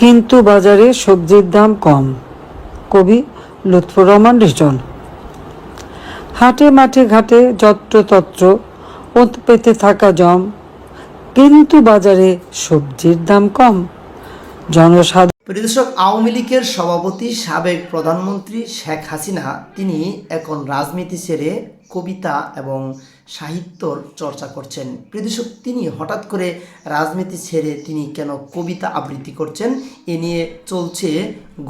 কিন্তু বাজারে সবজির দাম কম। কবি লুৎফর রহমান রিজন হাটে মাঠে ঘাটে যত্রতত্র ওত পেতে থাকা জম, কিন্তু বাজারে সবজির দাম কম। জনসাধারণ প্রিয় দর্শক, আওয়ামী লীগের সভাপতি সাবেক প্রধানমন্ত্রী শেখ হাসিনা, তিনি এখন রাজনীতি ছেড়ে কবিতা এবং সাহিত্যর চর্চা করছেন। প্রিয় দর্শক, তিনি হঠাৎ করে রাজনীতি ছেড়ে তিনি কেন কবিতা আবৃত্তি করছেন, এ নিয়ে চলছে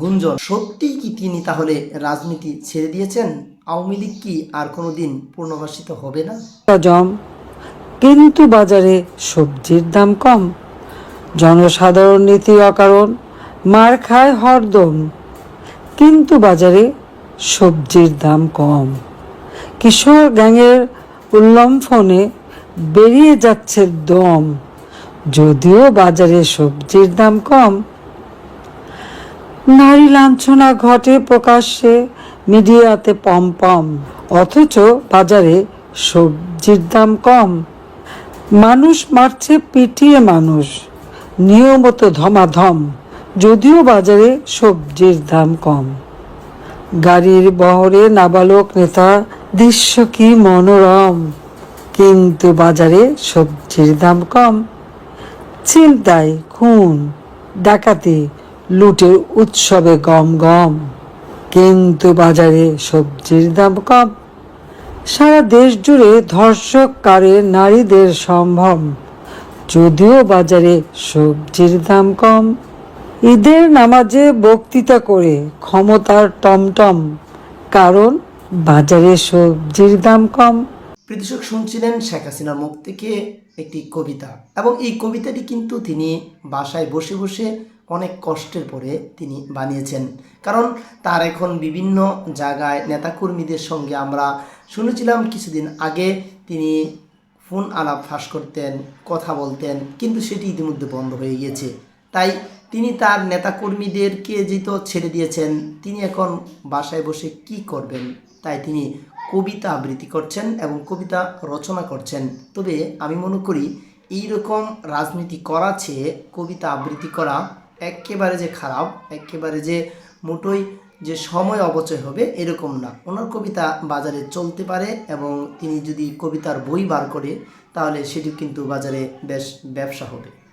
গুঞ্জন। সত্যিই কি তিনি তাহলে রাজনীতি ছেড়ে দিয়েছেন? আওয়ামী লীগ কি আর কোনো দিন হবে না? জম কিন্তু বাজারে সবজির দাম কম, জনসাধারণ নীতি অকারণ, মার খায় হরদম, কিন্তু বাজারে সবজির দাম কম। কিশোর গ্যাংয়ের উল্লম্ফনে বেরিয়ে যাচ্ছে দম। যদিও বাজারে সবজির দাম কম, নারী লাঞ্ছনা ঘটে প্রকাশ্যে মিডিয়াতে পম পম অথচ বাজারে সবজির দাম কম। মানুষ মারছে পিটিয়ে মানুষ, নিয়মত ধমাধম। যদিও বাজারে সবজির দাম কম। গাড়ির বহরে নাবালক নেতা দৃশ্য কি মনোরম? কিন্তু বাজারে সবজির দাম কম। চিন্তায় খুন, ডাকাতি, লুটের উৎসবে গম গম। কিন্তু বাজারে সবজির দাম কম। সারা দেশ জুড়ে ধর্ষক কারে নারীদের সম্ভব যদিও বাজারে সবজির দাম কম। ঈদের নামাজে বক্তৃতা করে ক্ষমতার টমটম। কারণ বাজারে সবজির দাম কম। প্রদর্শক শুনছিলেন শেখ হাসিনার মুখ থেকে একটি কবিতা। এবং এই কবিতাটি কিন্তু তিনি বাসায় বসে বসে অনেক কষ্টের পরে তিনি বানিয়েছেন। কারণ তার এখন বিভিন্ন জায়গায় নেতাকর্মীদের সঙ্গে আমরা শুনেছিলাম কিছুদিন আগে তিনি ফোন আলাপ ফাঁস করতেন, কথা বলতেন, কিন্তু সেটি ইতিমধ্যে বন্ধ হয়ে গিয়েছে। তাই তিনি তার নেতাকর্মীদেরকে যেহেতু ছেড়ে দিয়েছেন, তিনি এখন বাসায় বসে কি করবেন? তাই তিনি কবিতা আবৃত্তি করছেন এবং কবিতা রচনা করছেন। তবে আমি মনে করি এই রকম রাজনীতি করা চেয়ে কবিতা আবৃত্তি করা একেবারে যে খারাপ, একেবারে যে মোটোই যে সময় অপচয় হবে, এরকম না। ওনার কবিতা বাজারে চলতে পারে এবং তিনি যদি কবিতার বই বার করে, তাহলে সেটি কিন্তু বাজারে বেশ ব্যবসা হবে।